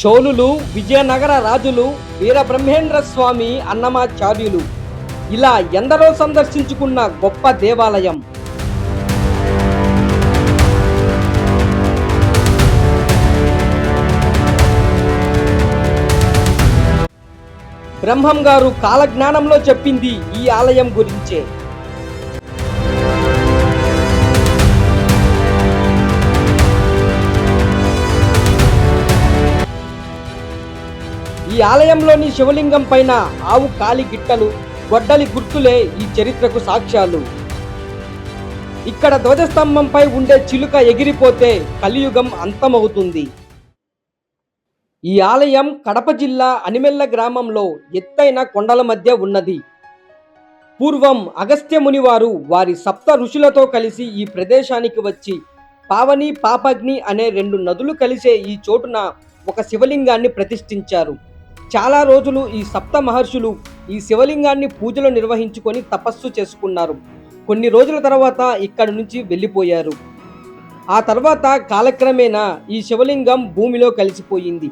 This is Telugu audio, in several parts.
చోళులు విజయనగర రాజులు వీరబ్రహ్మేంద్ర స్వామి అన్నమాచార్యులు. ఇలా ఎందరో సందర్శించుకున్న గొప్ప దేవాలయం. బ్రహ్మం గారు కాలజ్ఞానంలో చెప్పింది ఈ ఆలయం గురించే. ఈ ఆలయంలోని శివలింగం పైన ఆవు కాలి గిట్టలు గొడ్డలి గుర్తులే ఈ చరిత్రకు సాక్ష్యాలు. ఇక్కడ ధ్వజస్తంభంపై ఉండే చిలుక ఎగిరిపోతే కలియుగం అంతమవుతుంది. ఈ ఆలయం కడప జిల్లా అనిమెల్ల గ్రామంలో ఎత్తైన కొండల మధ్య ఉన్నది. పూర్వం అగస్త్య మునివారు వారి సప్త ఋషులతో కలిసి ఈ ప్రదేశానికి వచ్చి పావని పాపగ్ని అనే రెండు నదులు కలిసే ఈ చోటున ఒక శివలింగాన్ని ప్రతిష్ఠించారు. చాలా రోజులు ఈ సప్త మహర్షులు ఈ శివలింగాన్ని పూజలు నిర్వహించుకొని తపస్సు చేసుకున్నారు. కొన్ని రోజుల తర్వాత ఇక్కడి నుంచి వెళ్ళిపోయారు. ఆ తర్వాత కాలక్రమేణా ఈ శివలింగం భూమిలో కలిసిపోయింది.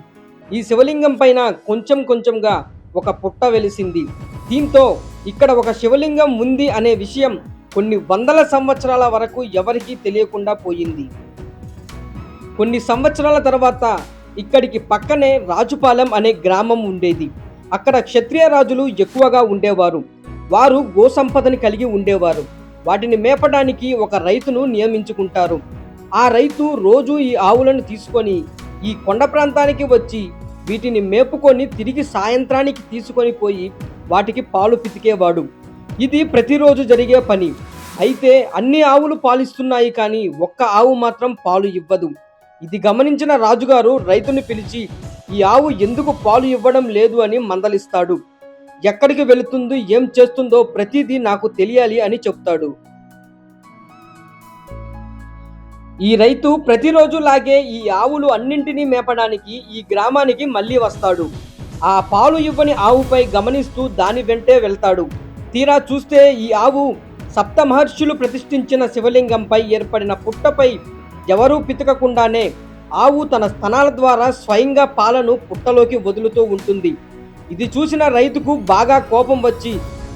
ఈ శివలింగం పైన కొంచెం కొంచెంగా ఒక పుట్ట వెలిసింది. దీంతో ఇక్కడ ఒక శివలింగం ఉంది అనే విషయం కొన్ని వందల సంవత్సరాల వరకు ఎవరికీ తెలియకుండా పోయింది. కొన్ని సంవత్సరాల తర్వాత ఇక్కడికి పక్కనే రాజుపాలెం అనే గ్రామం ఉండేది. అక్కడ క్షత్రియ రాజులు ఎక్కువగా ఉండేవారు. వారు గోసంపదని కలిగి ఉండేవారు. వాటిని మేపడానికి ఒక రైతును నియమించుకుంటారు. ఆ రైతు రోజు ఈ ఆవులను తీసుకొని ఈ కొండ ప్రాంతానికి వచ్చి వీటిని మేపుకొని తిరిగి సాయంత్రానికి తీసుకొని పోయి వాటికి పాలు పితికేవాడు. ఇది ప్రతిరోజు జరిగే పని. అయితే అన్ని ఆవులు పాలిస్తున్నాయి కానీ ఒక్క ఆవు మాత్రం పాలు ఇవ్వదు. ఇది గమనించిన రాజుగారు రైతుని పిలిచి ఈ ఆవు ఎందుకు పాలు ఇవ్వడం లేదు అని మందలిస్తాడు. ఎక్కడికి వెళుతుందో ఏం చేస్తుందో ప్రతిదీ నాకు తెలియాలి అని చెప్తాడు. ఈ రైతు ప్రతిరోజు లాగే ఈ ఆవులు అన్నింటినీ మేపడానికి ఈ గ్రామానికి మళ్ళీ వస్తాడు. ఆ పాలు ఇవ్వని ఆవుపై గమనిస్తూ దాని వెంటే వెళ్తాడు. తీరా చూస్తే ఈ ఆవు సప్త మహర్షులు ప్రతిష్ఠించిన శివలింగంపై ఏర్పడిన పుట్టపై ఎవరూ పితకకుండానే ఆవు తన స్తనాల ద్వారా స్వయంగా పాలను పుట్టలోకి వదులుతూ ఉంటుంది. ఇది చూసిన రైతుకు బాగా కోపం వచ్చి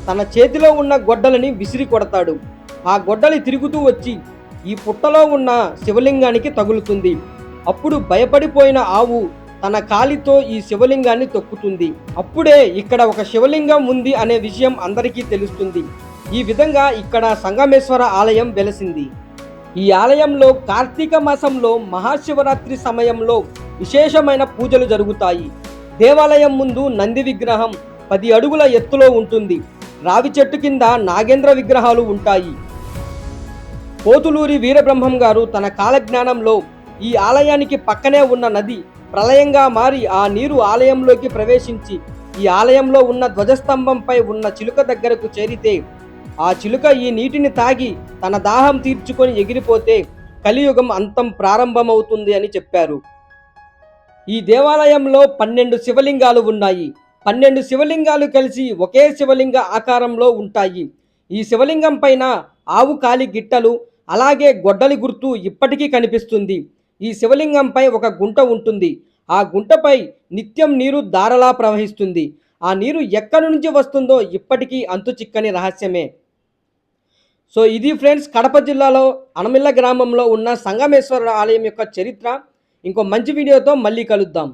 తన చేతిలో ఉన్న గొడ్డలని విసిరి కొడతాడు. ఆ గొడ్డలి తిరుగుతూ వచ్చి ఈ పుట్టలో ఉన్న శివలింగానికి తగులుతుంది. అప్పుడు భయపడిపోయిన ఆవు తన కాలితో ఈ శివలింగాన్ని తొక్కుతుంది. అప్పుడే ఇక్కడ ఒక శివలింగం ఉంది అనే విషయం అందరికీ తెలుస్తుంది. ఈ విధంగా ఇక్కడ సంగమేశ్వర ఆలయం వెలసింది. ఈ ఆలయంలో కార్తీక మాసంలో మహాశివరాత్రి సమయంలో విశేషమైన పూజలు జరుగుతాయి. దేవాలయం ముందు నంది విగ్రహం పది అడుగుల ఎత్తులో ఉంటుంది. రావి చెట్టు కింద నాగేంద్ర విగ్రహాలు ఉంటాయి. పోతులూరి వీరబ్రహ్మం గారు తన కాలజ్ఞానంలో ఈ ఆలయానికి పక్కనే ఉన్న నది ప్రళయంగా మారి ఆ నీరు ఆలయంలోకి ప్రవేశించి ఈ ఆలయంలో ఉన్న ధ్వజస్తంభంపై ఉన్న చిలుక దగ్గరకు చేరితే ఆ చిలుక ఈ నీటిని తాగి తన దాహం తీర్చుకొని ఎగిరిపోతే కలియుగం అంతం ప్రారంభమవుతుంది అని చెప్పారు. ఈ దేవాలయంలో పన్నెండు శివలింగాలు ఉన్నాయి. పన్నెండు శివలింగాలు కలిసి ఒకే శివలింగ ఆకారంలో ఉంటాయి. ఈ శివలింగం పైన ఆవు కాలి గిట్టలు అలాగే గొడ్డలి గుర్తు ఇప్పటికీ కనిపిస్తుంది. ఈ శివలింగంపై ఒక గుంట ఉంటుంది. ఆ గుంటపై నిత్యం నీరు దారలా ప్రవహిస్తుంది. ఆ నీరు ఎక్కడి నుంచి వస్తుందో ఇప్పటికీ అంతు చిక్కని రహస్యమే. సో ఇది ఫ్రెండ్స్ కడప జిల్లాలో అనమిల్ల గ్రామంలో ఉన్న సంగమేశ్వర ఆలయం యొక్క చరిత్ర. ఇంకో మంచి వీడియోతో మళ్ళీ కలుద్దాం.